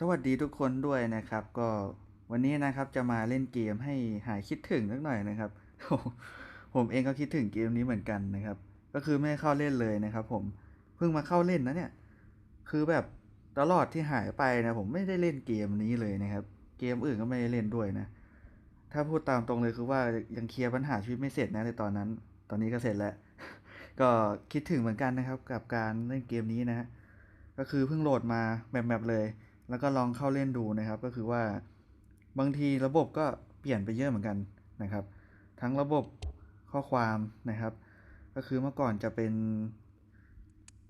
สวัสดีทุกคนด้วยนะครับ ก็วันนี้นะครับจะมาเล่นเกมให้หายคิดถึงสักหน่อยนะครับ ผมเองก็คิดถึงเกมนี้เหมือนกันนะครับ ก็คือไม่เข้าเล่นเลยนะครับ ผมเพิ่งมาเข้าเล่นนะเนี่ย คือแบบตลอดที่หายไปนะผมไม่ได้เล่นเกมนี้เลยนะครับ เกมอื่นก็ไม่ได้เล่นด้วยนะ ถ้าพูดตามตรงเลยคือว่ายังเคลียร์ปัญหาชีวิตไม่เสร็จนะในตอนนั้น ตอนนี้ก็เสร็จแล้ว ก็คิดถึงเหมือนกันนะครับ กับการเล่นเกมนี้นะฮะก็คือเพิ่งโหลดมาแบบแบบๆเลย แล้วก็ลองเข้าเล่นดูนะครับ ก็คือว่าบางทีระบบก็เปลี่ยนไปเยอะเหมือนกันนะครับ ทั้งระบบข้อความนะครับ ก็คือเมื่อก่อนจะเป็น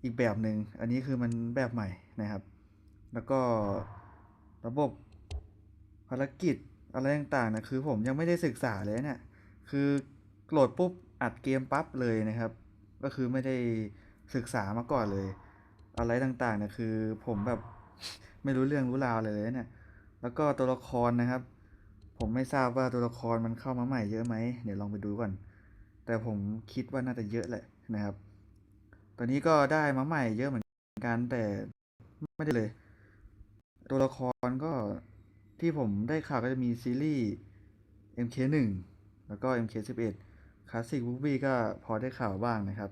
อีกแบบหนึ่งอันนี้คือมันแบบใหม่นะครับ แล้วก็ระบบภารกิจอะไรต่างๆนะคือผมยังไม่ได้ศึกษาเลยเนี่ยคือโหลดปุ๊บอัดเกมปั๊บเลยนะครับ ก็คือไม่ได้ศึกษามาก่อนเลย อะไรต่างๆนี่ยคือผมแบบ ไม่รู้เรื่องรู้ราวเลยเนี่ย แล้วก็ตัวละครนะครับ ผมไม่ทราบว่าตัวละครมันเข้ามาใหม่เยอะไหมเดี๋ยวลองไปดูก่อน แต่ผมคิดว่าน่าจะเยอะแหละนะครับ ตอนนี้ก็ได้มาใหม่เยอะเหมือนกันแต่ไม่ได้เลย ตัวละครก็ที่ผมได้ข่าวก็จะมีซีรีส์ MK1 แล้วก็ MK11 คลาสสิกบูบี้ก็พอได้ข่าวบ้างนะครับ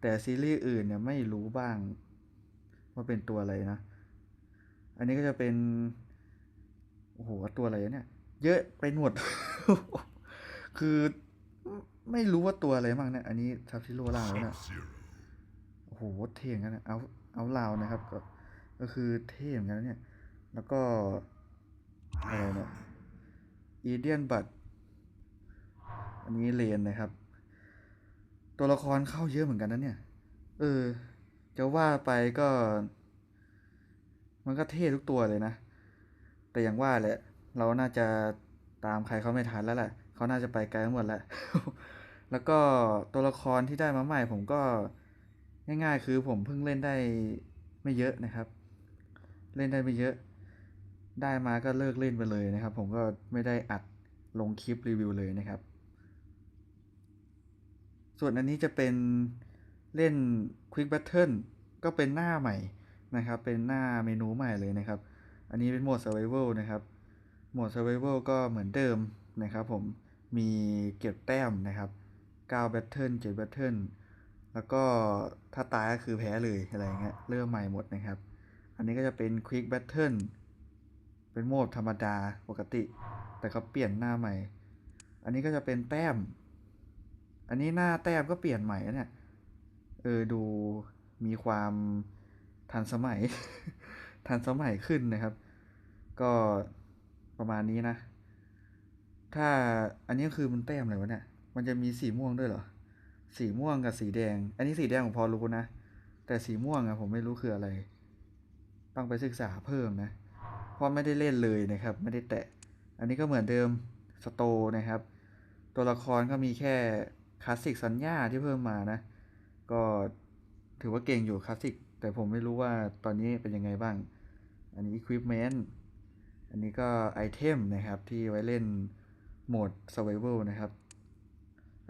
แต่ซีรีส์อื่นเนี่ยไม่รู้บ้างว่าเป็นตัวอะไรนะ อันนี้ก็จะเป็น โอ้โห ตัวอะไรเนี่ย เยอะไปหมด คือไม่รู้ว่าตัวอะไรบ้างเนี่ย อันนี้ทับชิโร่ลางแล้วนี่ยโอ้โห เท่เหมือนกันนะเอา เอาลาวนะครับ ก็ ก็คือเท่เหมือนกันนะเนี่ย แล้วก็อะไรเนี่ยอีเดียนบัตอันนี้เลนนะครับ ตัวละครเข้าเยอะเหมือนกันนะเนี่ย เออ จะว่าไปก็ มันก็เท่ทุกตัวเลยนะ แต่อย่างว่าแหละ เราน่าจะตามใครเขาไม่ทันแล้วแหละเขาน่าจะไปไกลกันหมดแล้วแล้วก็ตัวละครที่ได้มาใหม่ผมก็ง่ายๆ คือผมเพิ่งเล่นได้ไม่เยอะนะครับ เล่นได้ไม่เยอะ ได้มาก็เลิกเล่นไปเลยนะครับ ผมก็ไม่ได้อัดลงคลิปรีวิวเลยนะครับ ส่วนอันนี้จะเป็นเล่น Quick Battle ก็เป็นหน้าใหม่ นะครับ เป็นหน้าเมนูใหม่เลยนะครับ อันนี้เป็นโหมด Survival นะครับ โหมด Survival ก็เหมือนเดิมนะครับ ผม มีเก็บแต้มนะครับ9 Battle 7 Battle แล้วก็ถ้าตายก็คือแพ้เลยอะไรเงี้ย เริ่มใหม่หมดนะครับ อันนี้ก็จะเป็น Quick Battle เป็นโหมดธรรมดาปกติ แต่เขาเปลี่ยนหน้าใหม่ อันนี้ก็จะเป็นแต้ม อันนี้หน้าแต้มก็เปลี่ยนใหม่นะเนี่ย เออดูมีความ ทันสมัย ทันสมัยขึ้นนะครับ ก็ประมาณนี้นะ ถ้าอันนี้คือมันแต้มอะไรวะเนี่ย มันจะมีสีม่วงด้วยเหรอ สีม่วงกับสีแดง อันนี้สีแดงผมพอรู้นะ แต่สีม่วงอะผมไม่รู้คืออะไร ต้องไปศึกษาเพิ่มนะ เพราะไม่ได้เล่นเลยนะครับ ไม่ได้แตะ อันนี้ก็เหมือนเดิมสโตนะครับ ตัวละครก็มีแค่คลาสสิกสัญญาที่เพิ่มมานะ ก็ถือว่าเก่งอยู่คลาสสิก แต่ผมไม่รู้ว่าตอนนี้เป็นยังไงบ้าง อันนี้ Equipment อันนี้ก็ไอเทมนะครับที่ไว้เล่นโหมด Survival นะครับ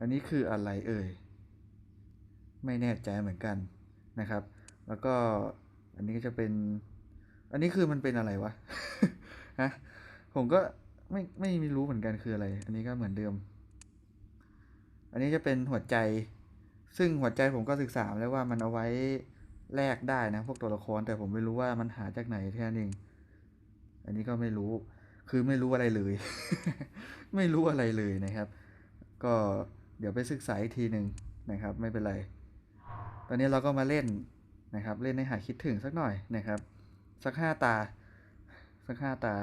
อันนี้คืออะไรเอ่ย ไม่แน่ใจเหมือนกันนะครับ แล้วก็อันนี้ก็จะเป็น อันนี้คือมันเป็นอะไรวะฮะผมก็ไม่ไม่รู้เหมือนกันคืออะไร อันนี้ก็เหมือนเดิม อันนี้จะเป็นหัวใจ ซึ่งหัวใจผมก็ศึกษามาแล้วว่ามันเอาไว้ แลกได้นะ พวกตัวละครแต่ผมไม่รู้ว่ามันหาจากไหนแค่นั้นเองอันนี้ก็ไม่รู้คือไม่รู้อะไรเลย ไม่รู้อะไรเลยนะครับ ก็เดี๋ยวไปศึกษาอีกทีหนึ่งนะครับ ไม่เป็นไร ตอนนี้เราก็มาเล่นนะครับ เล่นให้หายคิดถึงสักหน่อยนะครับ สักห้าตา สักห้าตา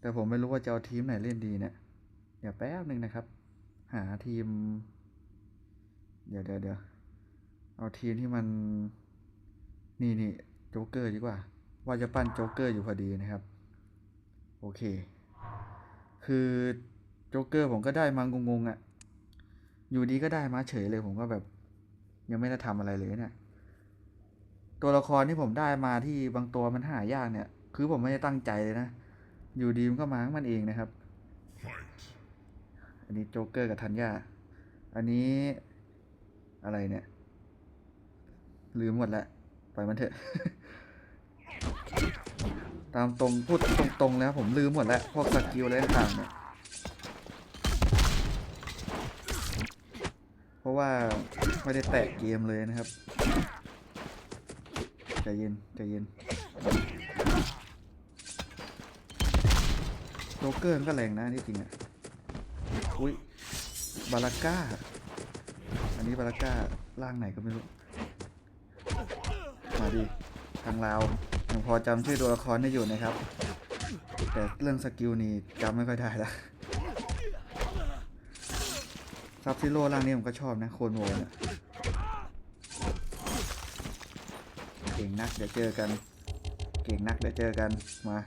แต่ผมไม่รู้ว่าจะเอาทีมไหนเล่นดีเนี่ยเดี๋ยวแป๊บหนึ่งนะครับ หาทีม เดี๋ยวเดี๋ยวเดี๋ยวเอาทีมที่มัน นี่นี่โจ๊กเกอร์ดีกว่า ว่าจะปั้นโจ๊กเกอร์อยู่พอดีนะครับ โอเค คือโจ๊กเกอร์ผมก็ได้มางงๆอะ่ะ อยู่ดีก็ได้มาเฉยเลยผมก็แบบ ยังไม่ได้ทำอะไรเลยเนี่ยตัวละครที่ผมได้มาที่บางตัวมันหายากเนี่ย คือผมไม่ได้ตั้งใจเลยนะ อยู่ดีมันก็มาของมันเองนะครับ อันนี้โจ๊กเกอร์กับธัญญาอันนี้อะไรเนี่ย ลืมหมดแล้วป ล่อยมันเถอะ ตามตรงพูดตรงๆแล้วผมลืมหมดแล้ว พวกสกิลอะไรต่างเนี่ยเพราะว่าไม่ได้แตะเกมเลยนะครับใจเย็นใจเย็นโจ๊กเกอร์ก็แรงนะที่จริงอะอุ้ยบาลาก้า อันนี้บาลาก้าร่างไหนก็ไม่รู้ มาดิทางลาวยังพอจำชื่อตัวละครได้อยู่นะครับ แต่เรื่องสกิลนี่จำไม่ค่อยได้ละซับซิโร่ร่างนี้ผมก็ชอบนะ โคนโวเนี่ยเก่งนักเดี๋ยวเจอกัน เก่งนักเดี๋ยวเจอกันมา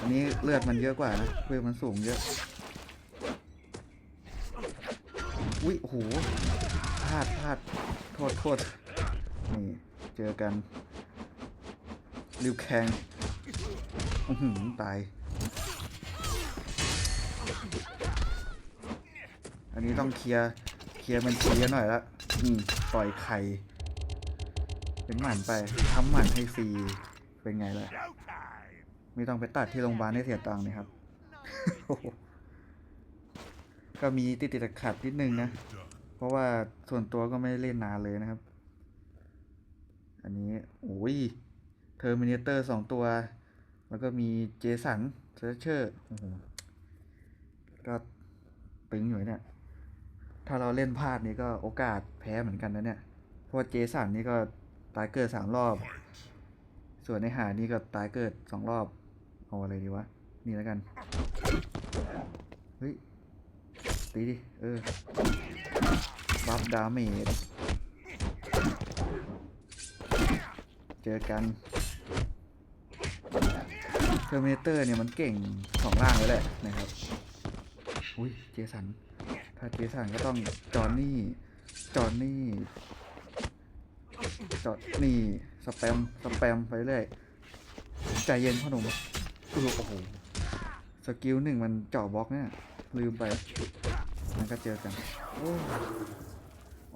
อันนี้เลือดมันเยอะกว่านะเวลมันสูงเยอะอุ้ยโหพลาดพลาดโทษโทษ เจอกันริวแคงอื้อหือตาย อันนี้ต้องเคลียร์เคลียร์บัญชีกันหน่อยละอืมปล่อยไข่เป็นหมันไปทำหมันให้ฟรีเป็นไงล่ะไม่ต้องไปตัดที่โรงพยาบาลให้เสียตังค์นะครับโอ้โหก็มีติดติดขัดนิดนึงนะ เพราะว่าส่วนตัวก็ไม่เล่นนานเลยนะครับ อันนี้โอ้ยเทอร์มินเตอร์สองตัว แล้วก็มีเจสันเซอร์เชอร์ก็ตึงอยู่เนี่ย ถ้าเราเล่นพลาดนี่ก็โอกาสแพ้เหมือนกันนะเนี่ย เพราะเจสันนี่ก็ตายเกิดสามรอบ ส่วนในหานี่ก็ตายเกิดสองรอบ เอาอะไรดีวะ นี่แล้วกัน เฮ้ย ตีดิ เออ บัฟดาเมจ เจอกันเทอร์มินเตอร์เนี่ยมันเก่งสองล่างเลยแหละนะครับ อุ้ยเจสัน ถ้าเจสันก็ต้องจอนนี่ จอนนี่ จอนนี่สแปม สแปมไปเรื่อย ใจเย็นพ่อหนุ่มโอ้โห สกิลหนึ่งมันเจาะบล็อกเนี่ย ลืมไป มันก็เจอกัน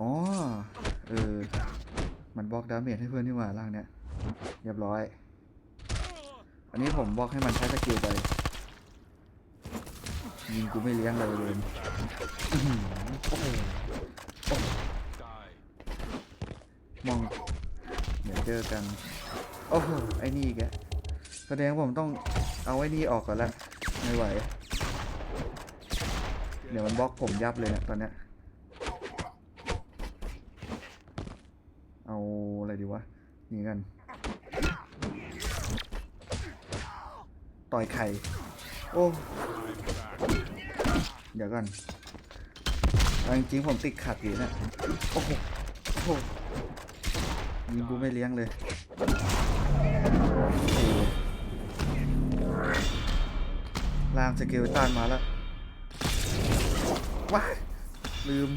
อ๋อ เออ มันบล็อกดาเมจให้เพื่อนที่ว่าล่างเนี่ย เรียบร้อย อันนี้ผมบล็อกให้มันใช้สกิลไปยิงกูไม่เลี้ยงเลยเลยโอ้โหมองเดี๋ยวเจอกัน โอ้โห ไอ้นี่แกแล้วแสดงผมต้องเอาไอ้นี่ออกก่อนละ ไม่ไหว เดี๋ยวมันบล็อกผมยับเลยเนี่ยตอนเนี้ยเอาอะไรดีวะ นี่กัน ต่อยไข่โอ้เดี๋ยวก่อนเอาจริงๆผมติดขัดอยู่นะโอ้โหโอ้โหยิงกูไม่เลี้ยงเลยลางสเกลตันมาแล้วว้าลืม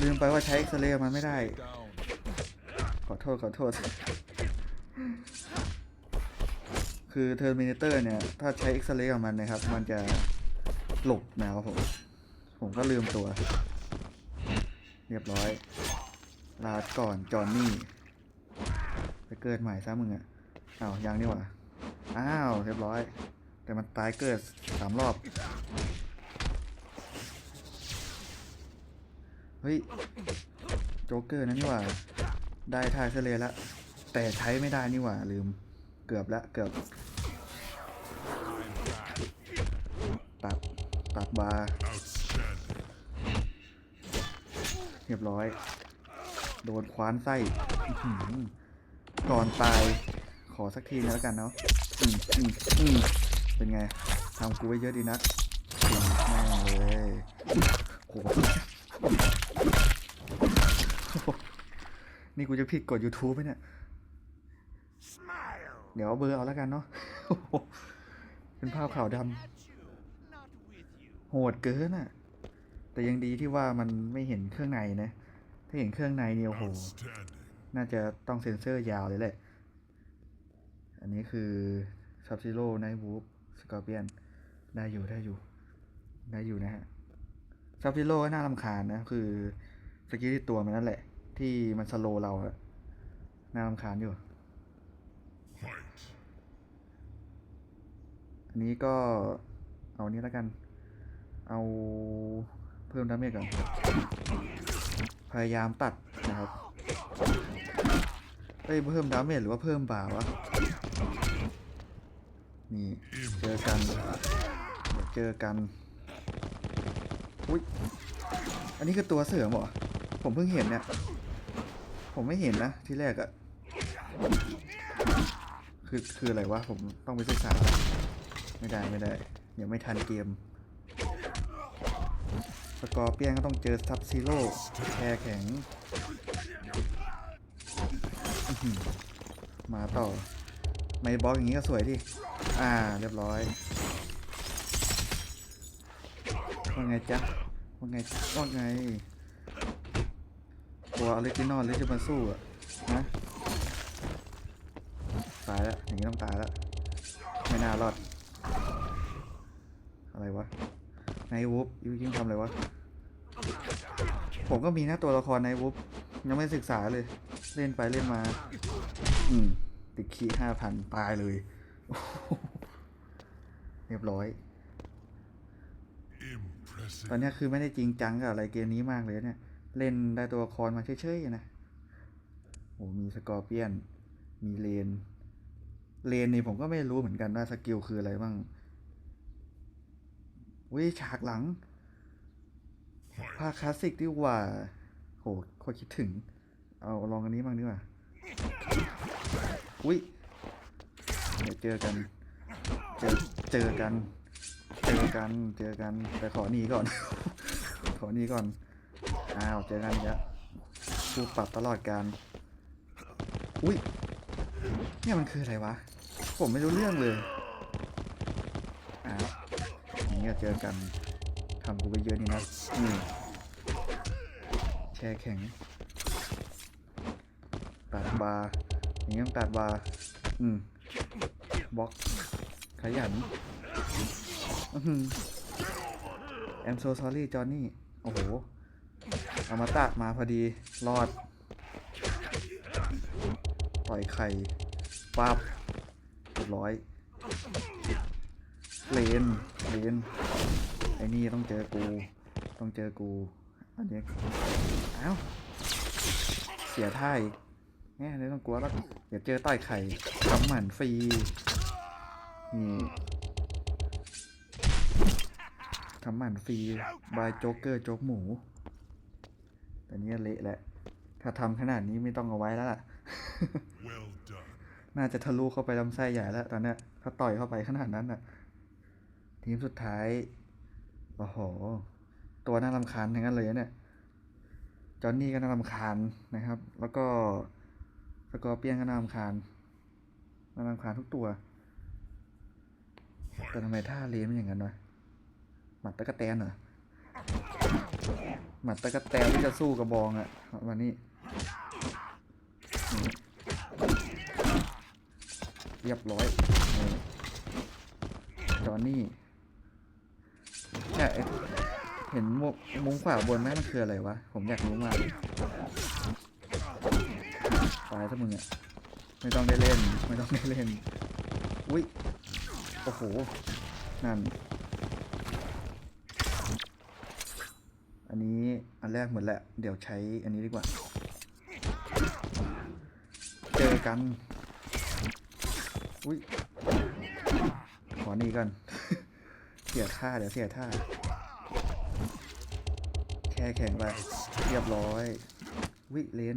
ลืมไปว่าใช้เอ็กซเรย์มันไม่ได้ ขอโทษ ขอโทษ คือเทอร์มินเตอร์เนี่ย ถ้าใช้เอ็กซเรย์ของมันนะครับ มันจะหลบแนวผม ผมก็ลืมตัว เรียบร้อย ลาก่อน จอนนี่ไปเกิดใหม่ซะมึงอะอ้าวยังนี่หว่า อ้าว เรียบร้อย แต่มันตายเกิดสามรอบ เฮ้ย โจ๊กเกอร์นั่นนี่หว่า ได้ทายเสเลยละแต่ใช้ไม่ได้นี่หว่าลืม เกือบละเกือบตัดตัดบาร์เรียบร้อย โดนคว้านไส้ก่อนตาย ขอสักทีนึงแล้วกันเนาะอืมอืมอืมเป็นไงทำกูไว้เยอะดีนักแม่เลยโอ้โหนี่กูจะผิดกด YouTube ไหมเนี่ย เดี๋ยวเอาเบอร์เอาแล้วกันเนาะเป็นภาพขาวดำโหดเกินอะแต่ยังดีที่ว่ามันไม่เห็นเครื่องในนะ ถ้าเห็นเครื่องในเนี่ยโอ้โห น่าจะต้องเซ็นเซอร์ยาวเลยแหละ อันนี้คือ Sub Zero Night Wolf Scorpion ได้อยู่ได้อยู่ ได้อยู่นะฮะ Sub Zero ก็น่ารำคาญนะ คือสกิลที่ตัวมันนั่นแหละ ที่มันสโลเราอะน่ารำคาญอยู่ อันนี้ก็เอานี้แล้วกัน เอาเพิ่มดาเมจก่อน พยายามตัดนะครับเอ้ยเพิ่มดาเมจหรือว่าเพิ่มบ่าวะ นี่เจอกันเจอกัน อุ้ย อันนี้คือตัวเสือเหรอ ผมเพิ่งเห็นเนี่ย ผมไม่เห็นนะที่แรกอะคือคืออะไรวะ ผมต้องไปศึกษา ไม่ได้ไม่ได้ยังไม่ทันเกม สกอร์เปียนก็ต้องเจอซับซีโร่แช่แข็ง มาต่อ ไม่บล็อกอย่างนี้ก็สวยดิ อ่า เรียบร้อย ว่าไงจ๊ะ ว่าไงว่าไง ตัวออริจินอลเลยจะมาสู้อะนะตายแล้ว อย่างนี้ต้องตายแล้ว ไม่น่ารอด อะไรวะไนวูฟยูยิ่งทำอะไรวะ ผมก็มีนะตัวละครไนวูฟยังไม่ศึกษาเลย เล่นไปเล่นมา อืม ติดคีห้าพันตายเลย เรียบร้อย ตอนนี้คือไม่ได้จริงจังกับอะไรเกมนี้มากเลยเนี่ย เล่นได้ตัวละครมาเฉยๆนะโอ้มีสกอร์เปียน มีเลน เลนนี่ผมก็ไม่รู้เหมือนกันว่าสกิลคืออะไรบ้าง วิฉากหลัง ภาคคลาสสิกดีกว่า โหโคตรคิดถึง เอาลองอันนี้บ้างดีกว่า อุ้ยเดี๋ยวเจอกัน เจอเจอกัน เจอกัน เจอกันแต่ขอหนีก่อน ขอหนีก่อน อ้าว เจอกันอีกแล้วกูปรับตลอดการ อุ้ย เนี่ยมันคืออะไรวะ ผมไม่รู้เรื่องเลยอ้าว อย่างนี้ก็เจอกันทำกูไปเยอะนี่นะอืมแช่แข็ง ตัดบาร์อย่างนี้ต้องตัดบาร์อืมบล็อกขยันแอมโซซอรี่จอห์นนี่ โอ้โหเอามาตะมาพอดีรอดปล่อยไข่ปั๊บเรียบร้อย เลนเลนไอ้นี่ต้องเจอกู ต้องเจอกู อันนี้อ้าวเสียท่าอีกแง่ไม่ต้องกลัวแล้วเดี๋ยวเจอต่อยไข่ทำหมันฟรี นี่ทำหมันฟรี บายโจ๊กเกอร์โจ๊กหมู แต่เนี้ยเละแหละ ถ้าทำขนาดนี้ไม่ต้องเอาไว้แล้วล่ะ Well done. น่าจะทะลุเข้าไปลำไส้ใหญ่แล้วตอนเนี้ยถ้าต่อยเข้าไปขนาดนั้นน่ะ ทีมสุดท้าย โอ้โห ตัวน่ารำคาญทั้งนั้นเลยเนี่ย จอห์นนี่ก็น่ารำคาญนะครับ แล้วก็สกอร์เปียนก็น่ารำคาญน่ารำคาญทุกตัว แต่ทำไมท่าเลนมันอย่างนั้นวะ หมัดตะกะแตนเหรอ หมัดตะกะแตนที่จะสู้กับบองอะวันนี้เรียบร้อยจอห์นนี่ เห็นมุมมุมขวาบนไหมมันคืออะไรวะ ผมอยากรู้มากตายถ้ามึงอะไม่ต้องได้เล่น ไม่ต้องได้เล่น อุ้ย โอ้โห นั่น อันนี้อันแรกเหมือนแหละ เดี๋ยวใช้อันนี้ดีกว่า เจอกัน อุ้ย ขอนี่กัน เสียท่า เดี๋ยวเสียท่า แค่แข็งไปเรียบร้อยวิเลน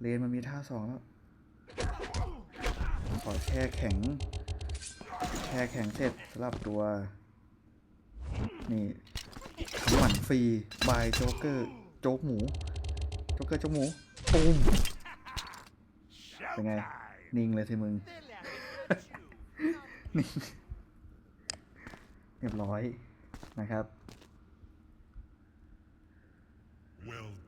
เลนมันมีท่าสองแล้วขอแช่แข็ง แช่แข็งเสร็จสลับตัว นี่ขำหมันฟรีบายโจ๊กเกอร์โจ๊กหมูโจ๊กเกอร์โจ๊กหมูตูมเป็นไง นิ่งเลยสิมึงนิ่งเรียบร้อยนะครับ Well